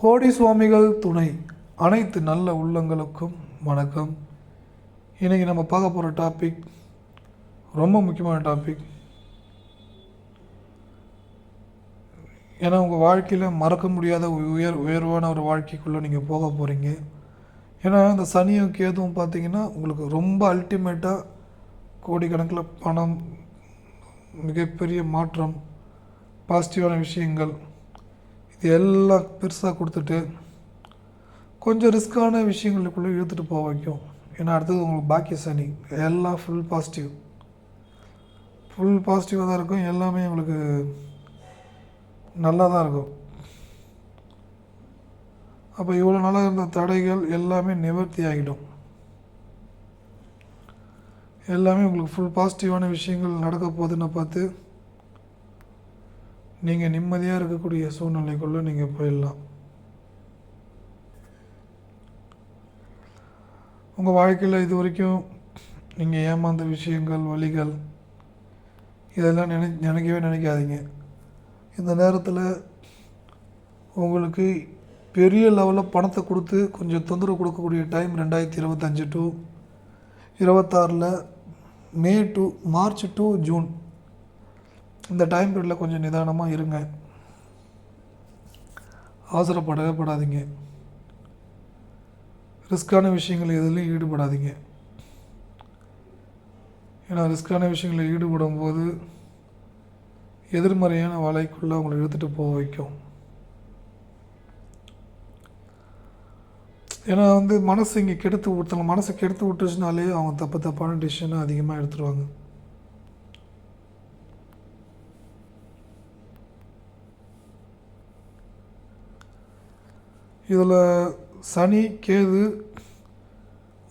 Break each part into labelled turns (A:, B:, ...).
A: கோடி சுவாமிகள் துணை. அனைத்து நல்ல உள்ளங்களுக்கும் வணக்கம். இன்றைக்கி நம்ம பார்க்க போகிற டாபிக் ரொம்ப முக்கியமான டாபிக் ஏன்னா உங்கள் வாழ்க்கையில் மறக்க முடியாத உயர் உயர்வான ஒரு வாழ்க்கைக்குள்ளே நீங்கள் போக போகிறீங்க ஏன்னா இந்த சனியும் கேதுவும் பார்த்தீங்கன்னா உங்களுக்கு ரொம்ப அல்டிமேட்டாக கோடிக்கணக்கில் பணம் மிகப்பெரிய மாற்றம் பாசிட்டிவான விஷயங்கள் இது எல்லாம் பெருசாக கொடுத்துட்டு கொஞ்சம் ரிஸ்க்கான விஷயங்களுக்குள்ளே இழுத்துட்டு போக வைக்கும். ஏன்னா அடுத்தது உங்களுக்கு பாக்கிய சனி. எல்லாம் ஃபுல் பாசிட்டிவ் ஃபுல் பாசிட்டிவாக தான் இருக்கும். எல்லாமே உங்களுக்கு நல்லா தான் இருக்கும். அப்போ இவ்வளோ நாளாக இருந்த தடைகள் எல்லாமே நிவர்த்தி ஆகிடும். எல்லாமே உங்களுக்கு ஃபுல் பாசிட்டிவான விஷயங்கள் நடக்க போகுதுன்னு பார்த்து நீங்கள் நிம்மதியாக இருக்கக்கூடிய சூழ்நிலைக்குள்ளே நீங்கள் போயிடலாம். உங்கள் வாழ்க்கையில் இது வரைக்கும் நீங்கள் ஏமாந்த விஷயங்கள் வழிகள் இதெல்லாம் நினை நினைக்கவே நினைக்காதீங்க. இந்த நேரத்தில் உங்களுக்கு பெரிய லெவலில் பணத்தை கொடுத்து கொஞ்சம் தொந்தரவு கொடுக்கக்கூடிய டைம் ரெண்டாயிரத்தி இருபத்தஞ்சி டு இருபத்தாறில் May to March to June இந்த டைம் பீரியடில் கொஞ்சம் நிதானமாக இருங்க. அவசரப்படவே படாதீங்க. ரிஸ்க்கான விஷயங்கள் எதுலையும் ஈடுபடாதீங்க. ஏன்னா ரிஸ்க்கான விஷயங்களில் ஈடுபடும் போது எதிர்மறையான வலைக்குள்ளே அவங்களை இழுத்துட்டு போக வைக்கும். ஏன்னா வந்து மனசு இங்கே கெடுத்து ஒருத்தவங்க மனசை கெடுத்து விட்டுச்சுனாலே அவங்க தப்பு தப்பான டிசிஷனை அதிகமாக எடுத்துருவாங்க. இதில் சனி கேது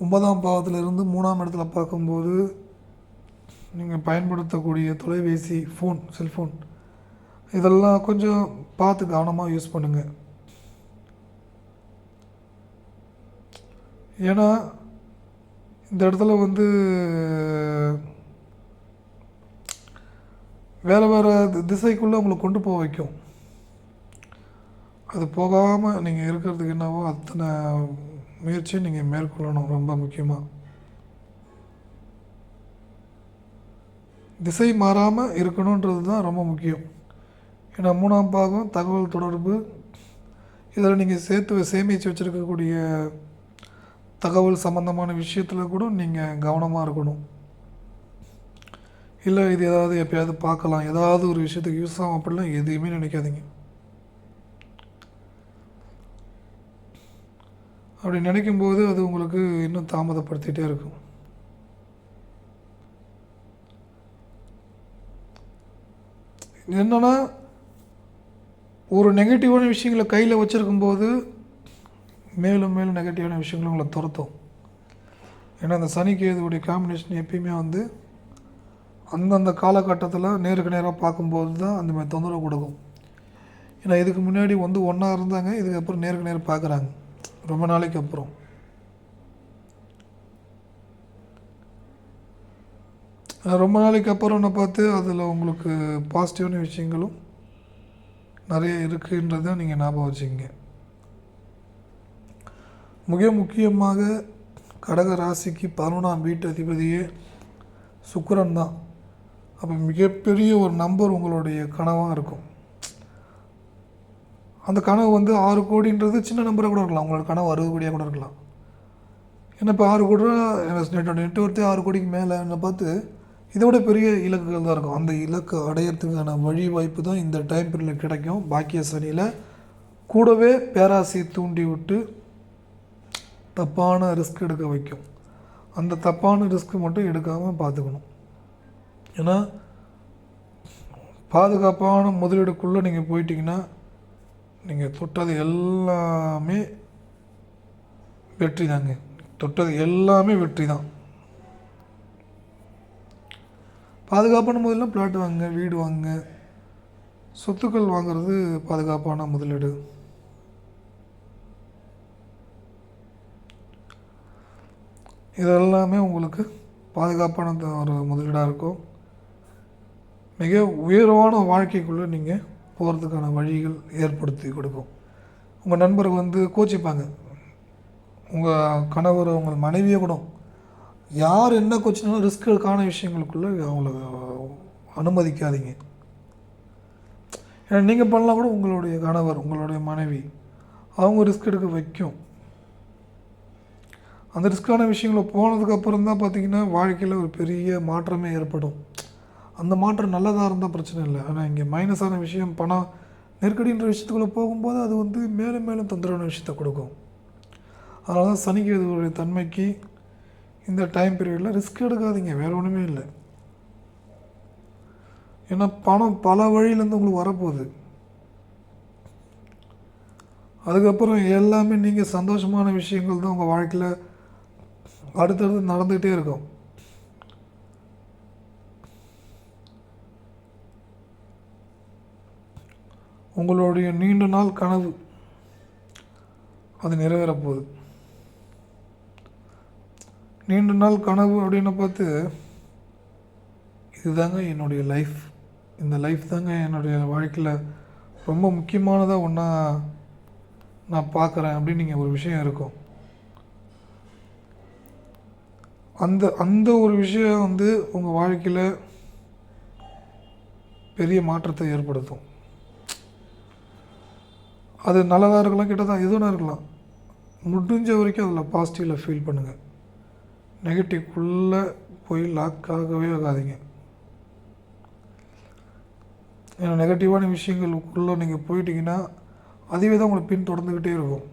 A: ஒன்பதாம் பாவத்திலிருந்து மூணாம் இடத்துல பார்க்கும்போது நீங்கள் பயன்படுத்தக்கூடிய தொலைபேசி ஃபோன் செல்ஃபோன் இதெல்லாம் கொஞ்சம் பார்த்து கவனமாக யூஸ் பண்ணுங்கள். ஏன்னா இந்த இடத்துல வந்து வேறு வேறு திசைக்குள்ளே உங்களை கொண்டு போக வைக்கும். அது போகாமல் நீங்கள் இருக்கிறதுக்கு என்னவோ அத்தனை முயற்சியும் நீங்கள் மேற்கொள்ளணும் ரொம்ப முக்கியமாக திசை மாறாமல் இருக்கணுன்றது தான் ரொம்ப முக்கியம். ஏன்னா மூணாம் பாகம் தகவல் தொடர்பு இதில் நீங்கள் சேர்த்து சேமித்து வச்சுருக்கக்கூடிய தகவல் சம்மந்தமான விஷயத்தில் கூட நீங்கள் கவனமாக இருக்கணும். இல்லை இது ஏதாவது எப்பயாவது பார்க்கலாம். ஏதாவது ஒரு விஷயத்துக்கு யூஸ் ஆகும் அப்படிலாம் எதையுமே நினைக்காதீங்க. அப்படி நினைக்கும்போது அது உங்களுக்கு இன்னும் தாமதப்படுத்திகிட்டே இருக்கும். என்னென்னா ஒரு நெகட்டிவான விஷயங்களை கையில் வச்சுருக்கும்போது மேலும் மேலும் நெகட்டிவான விஷயங்களும் உங்களை துரத்தும். ஏன்னா அந்த சனி காம்பினேஷன் எப்பயுமே வந்து அந்தந்த காலகட்டத்தில் நேருக்கு நேராக பார்க்கும்போது தான் அந்த மாதிரி தொந்தரவு கொடுக்கும். ஏன்னா இதுக்கு முன்னாடி வந்து ஒன்றா இருந்தாங்க இதுக்கப்புறம் நேருக்கு நேராக பார்க்குறாங்க. ரொம்ப நாளைக்கு அப்புறம். ரொம்ப நாளைக்கு அப்புறம் நான் பார்த்து அதில் உங்களுக்கு பாசிட்டிவான விஷயங்களும் நிறைய இருக்குன்றதை நீங்கள் ஞாபகம் வச்சுக்கிங்க. மிக முக்கியமாக கடக ராசிக்கு பதினொன்றாம் வீட்டு அதிபதியே சுக்கரன் தான். அப்போ மிகப்பெரிய ஒரு நம்பர் உங்களுடைய கனவாக இருக்கும். அந்த கனவு வந்து ஆறு கோடின்றது சின்ன நம்பராக கூட இருக்கலாம். உங்களோட கனவு அறுபது கோடியாக கூட இருக்கலாம். ஏன்னா இப்போ ஆறு கோடி நெட் நெட்ஒர்த்தே ஆறு கோடிக்கு மேலே பார்த்து இதை விட பெரிய இலக்குகள் தான் இருக்கும். அந்த இலக்கு அடையிறதுக்கான வழி வாய்ப்பு தான் இந்த டைம் பீரியடில் கிடைக்கும். பாக்கிய சனியில் கூடவே பேராசையை தூண்டி விட்டு தப்பான ரிஸ்க் எடுக்க வைக்கும். அந்த தப்பான ரிஸ்க் மட்டும் எடுக்காமல் பார்த்துக்கணும். ஏன்னா பாதுகாப்பான முதலீடுக்குள்ளே நீங்கள் போயிட்டீங்கன்னா நீங்கள் தொட்டது எல்லாமே வெற்றி தாங்க. தொட்டது எல்லாமே வெற்றி தான். பாதுகாப்பான முதலாம் பிளாட் வாங்க வீடு வாங்க. சொத்துக்கள் வாங்குறது பாதுகாப்பான முதலீடு. இதெல்லாமே உங்களுக்கு பாதுகாப்பான ஒரு முதலீடாக இருக்கும். மிக உயர்வான வாழ்க்கைக்குள்ளே நீங்கள் போகிறதுக்கான வழிகள் ஏற்படுத்தி கொடுக்கும். உங்கள் நண்பர் வந்து கோச்சிப்பாங்க. உங்கள் கணவர் உங்கள் மனைவியை கூட யார் என்ன கோச்சினாலும் ரிஸ்க்குக்கான விஷயங்களுக்குள்ளே அவங்கள அனுமதிக்காதீங்க. ஏன்னா நீங்கள் பண்ணலாம் கூட உங்களுடைய கணவர் உங்களுடைய மனைவி அவங்க ரிஸ்க் எடுக்க வைக்கும். அந்த ரிஸ்க்கான விஷயங்களை போனதுக்கப்புறம் தான் பார்த்திங்கன்னா வாழ்க்கையில் ஒரு பெரிய மாற்றமே ஏற்படும். அந்த மாற்றம் நல்லதாக இருந்தால் பிரச்சனை இல்லை. ஆனால் இங்கே மைனஸான விஷயம் பணம் நெருக்கடின்ற விஷயத்துக்குள்ளே போகும்போது அது வந்து மேலும் மேலும் தொந்தரவான விஷயத்த கொடுக்கும். அதனால தான் சனிக்கேதுடைய தன்மைக்கு இந்த டைம் பீரியடில் ரிஸ்க் எடுக்காதீங்க. வேறு ஒன்றுமே இல்லை. ஏன்னா பணம் பல வழியிலேருந்து உங்களுக்கு வரப்போகுது. அதுக்கப்புறம் எல்லாமே நீங்கள் சந்தோஷமான விஷயங்கள் தான் உங்கள் வாழ்க்கையில் அடுத்தடுத்து நடந்துகிட்டே இருக்கும். உங்களுடைய நீண்ட நாள் கனவு அது நிறைவேறப்போகுது. நீண்ட நாள் கனவு அப்படின்னு பார்த்து இதுதாங்க என்னுடைய லைஃப் இந்த லைஃப் தாங்க என்னுடைய வாழ்க்கையில் ரொம்ப முக்கியமானதாக ஒன்றா நான் பார்க்குறேன் அப்படின்னு நீங்கள் ஒரு விஷயம் இருக்கும். அந்த அந்த ஒரு விஷயம் வந்து உங்கள் வாழ்க்கையில் பெரிய மாற்றத்தை ஏற்படுத்தும். அது நல்லதாக இருக்கலாம் கெட்டதாக எதுவும் இருக்கலாம். முடிஞ்ச வரைக்கும் அதில் பாசிட்டிவில் ஃபீல் பண்ணுங்கள் நெகட்டிவ்க்குள்ளே போய் லாக் ஆகவே ஆகாதீங்க. ஏன்னா நெகட்டிவான விஷயங்களுக்குள்ளே நீங்கள் போயிட்டீங்கன்னா அதுவே தான் உங்களை பின் தொடர்ந்துக்கிட்டே இருக்கும்.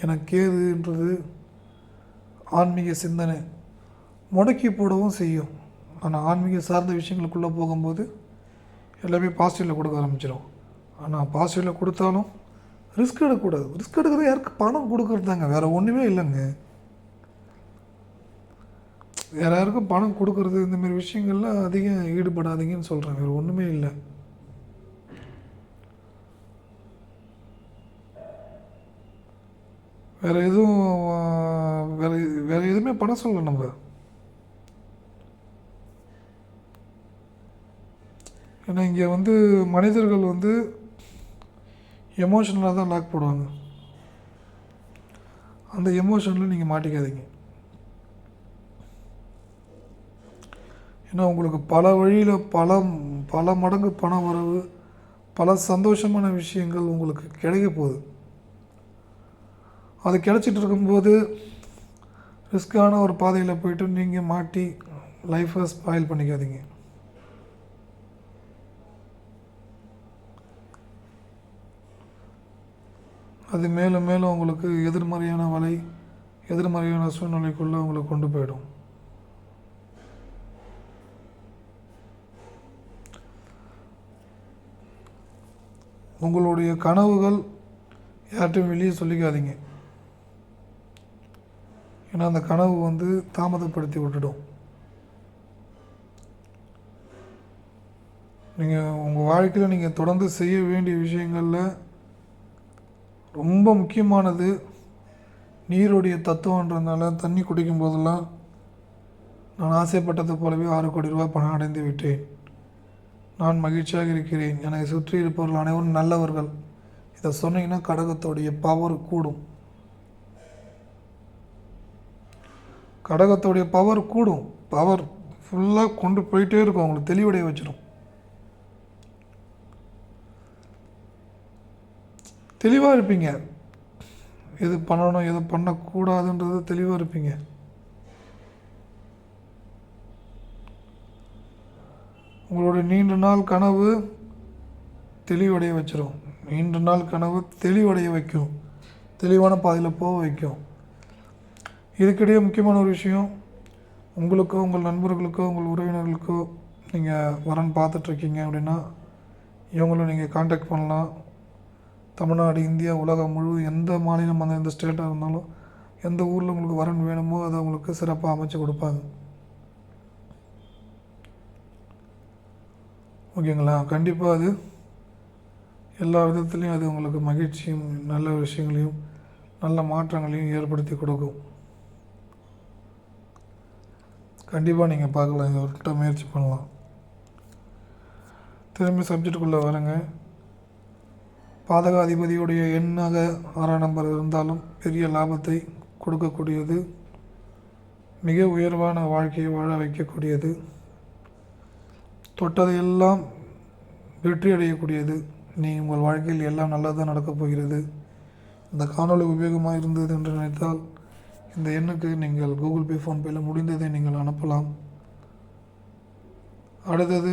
A: ஏன்னா கேதுன்றது ஆன்மீக சிந்தனை. முடக்கி போடவும் செய்யும். ஆனால் ஆன்மீக சார்ந்த விஷயங்களுக்குள்ளே போகும்போது எல்லாமே பாசிட்டிவில் கொடுக்க ஆரம்பிச்சிடும் ஆனால் பாசிட்டிவில் கொடுத்தாலும் ரிஸ்க் எடுக்கக்கூடாது. ரிஸ்க் எடுக்கிறது யாருக்கு? பணம் கொடுக்கறது தாங்க. வேறு ஒன்றுமே இல்லைங்க. வேறு யாருக்கும் பணம் கொடுக்கறது இந்தமாரி விஷயங்கள்லாம் அதிகம் ஈடுபடாதீங்கன்னு சொல்கிறேன் வேறு ஒன்றுமே இல்லை. வேறு எதுவும் வேறு வேறு எதுவுமே பண்ண சொல்லலை நம்ம. ஏன்னா இங்கே வந்து மனிதர்கள் வந்து எமோஷனலாக தான் லாக் போடுவாங்க. அந்த எமோஷனில் நீங்கள் மாட்டிக்காதீங்க. ஏன்னா உங்களுக்கு பல வழியில் பல பல மடங்கு பண வரவு பல சந்தோஷமான விஷயங்கள் உங்களுக்கு கிடைக்க போகுது. அது கிடச்சிட்டு இருக்கும்போது ரிஸ்க்கான ஒரு பாதையில் போயிட்டு நீங்கள் மாட்டி லைஃப்பை ஸ்பாயில் பண்ணிக்காதீங்க. அது மேலும் மேலும் உங்களுக்கு எதிர்மறையான வலை எதிர்மறையான சூழ்நிலைக்குள்ளே உங்களை கொண்டு போயிடும். உங்களுடைய கனவுகள் யார்கிட்டையும் வெளியே சொல்லிக்காதீங்க. ஏன்னா அந்த கனவு வந்து தாமதப்படுத்தி விட்டுடும். நீங்கள் உங்கள் வாழ்க்கையில் நீங்கள் தொடர்ந்து செய்ய வேண்டிய விஷயங்களில் ரொம்ப முக்கியமானது நீருடைய தத்துவன்றதுனால தண்ணி குடிக்கும் போதெல்லாம் நான் ஆசைப்பட்டது போலவே ஆறு கோடி ரூபாய் பணம் அடைந்து விட்டேன். நான் மகிழ்ச்சியாக இருக்கிறேன். என்னை சுற்றி இருப்பவர்கள் அனைவரும் நல்லவர்கள். இதை சொன்னீங்கன்னா கடகத்தோடைய பவர் கூடும். கடகத்தோடைய பவர் கூடும். பவர் ஃபுல்லாக கொண்டு போயிட்டே இருக்கும். அவங்களுக்கு தெளிவடைய வச்சிடும் தெளிவாக இருப்பீங்க. எது பண்ணணும் எது பண்ணக்கூடாதுன்றது தெளிவாக இருப்பீங்க. உங்களுடைய நீண்ட நாள் கனவு தெளிவடைய வச்சிடும் நீண்ட நாள் கனவு தெளிவடைய வைக்கும். தெளிவான பாதையில் போக வைக்கும். இதுக்கிடையே முக்கியமான ஒரு விஷயம் உங்களுக்கோ உங்கள் நண்பர்களுக்கோ உங்கள் உறவினர்களுக்கோ நீங்கள் வரன் பார்த்துட்ருக்கீங்க அப்படின்னா இவங்களும் நீங்கள் காண்டாக்ட் பண்ணலாம். தமிழ்நாடு இந்தியா உலகம் முழு எந்த மாநிலம் அந்த எந்த ஸ்டேட்டாக இருந்தாலும் எந்த ஊரில் உங்களுக்கு வரன் வேணுமோ அதை உங்களுக்கு சிறப்பாக அமைச்சு கொடுப்பாங்க. ஓகேங்களா? கண்டிப்பாக அது எல்லா விதத்துலேயும் அது உங்களுக்கு மகிழ்ச்சியும் நல்ல விஷயங்களையும் நல்ல மாற்றங்களையும் ஏற்படுத்தி கொடுக்கும். கண்டிப்பாக நீங்கள் பார்க்கலாம் இது ஒரு முயற்சி பண்ணலாம். திரும்பி சப்ஜெக்டுக்குள்ளே வரேங்க. பாதகாதிபதியுடைய எண்ணாக ஆறாம் நம்பர் இருந்தாலும் பெரிய லாபத்தை கொடுக்கக்கூடியது. மிக உயர்வான வாழ்க்கையை வாழ வைக்கக்கூடியது. தொட்டதையெல்லாம் வெற்றி அடையக்கூடியது. நீ உங்கள் வாழ்க்கையில் எல்லாம் நல்லதாக நடக்கப் போகிறது. இந்த காணொளி உபயோகமாக இருந்தது என்று நினைத்தால் இந்த எண்ணுக்கு நீங்கள் கூகுள் பே ஃபோன்பேயில் முடிந்ததை நீங்கள் அனுப்பலாம். அடுத்தது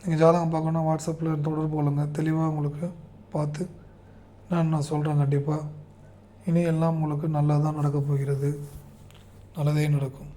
A: நீங்கள் ஜாதகம் பார்க்கணுன்னா வாட்ஸ்அப்பில் தொடர்பு கொள்ளுங்கள் தெளிவாக உங்களுக்கு பார்த்து நான் நான் சொல்கிறேன் கண்டிப்பாக இனி எல்லாம் உங்களுக்கு நல்லதாக நடக்கப் போகிறது. நல்லதே நடக்கும்.